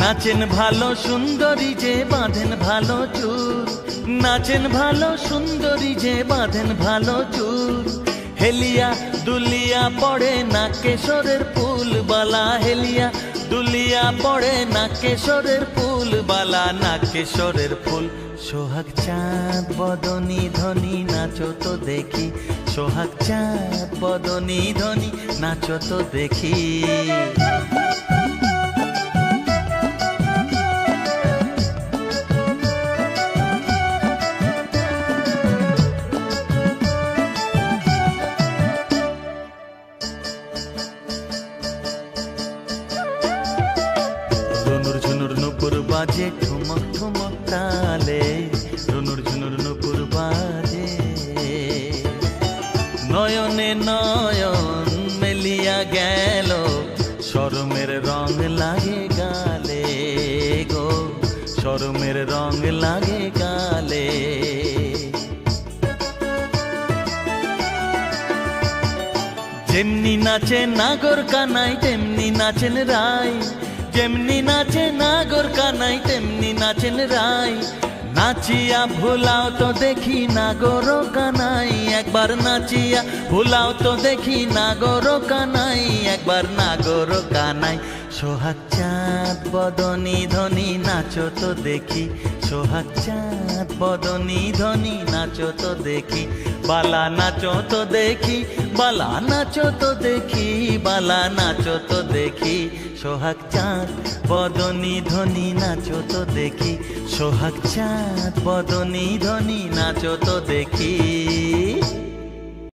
নাচেন ভালো সুন্দরী যে বাঁধেন ভালো চুল। নাচেন ভালো সুন্দরী যে বাঁধেন ভালো চুল। হেলিয়া দুলিয়া পড়ে না কেশরের ফুল বালা। হেলিয়া দুলিয়া পড়ে না কেশরের ফুল বালা। না কেশরের ফুল। সোহাগ চাঁদ, বদনি ধনি, নাচো তো দেখি। সোহাগ চাঁদ, বদনি ধনি, নাচো তো দেখি। বাজে ঠুমক ঠুমক তালে, রুনুর ঝুনুর নুপুর বাজে। নয়নে নয়ন মেলিয়া গেল, শরমের রং লাগে গালে গো, শরমের রং লাগে গালে। যেমনি নাচে নাগর কানাই, তেমনি নাচেন রাই যেমনি নাচে নাগর কানাই, তেমনি নাচেন রাই। নাচিয়া ভুলাও তো দেখি নাগর কানাই, একবার নাচিয়া ভুলাও তো দেখি নাগর কানাই, একবার নাগর কানাই। সোহাগ চাঁদ, বদনি ধনি, নাচো তো দেখি। সোহাগ চাঁদ, বদনি ধনি, নাচো তো দেখি। বালা নাচো তো দেখি। বালা নাচো তো দেখি, বালা নাচো তো দেখি। সোহাগ চাঁদ বদনী ধনি নাচো তো দেখি। সোহাগ চাঁদ বদনী ধনি নাচো তো দেখি।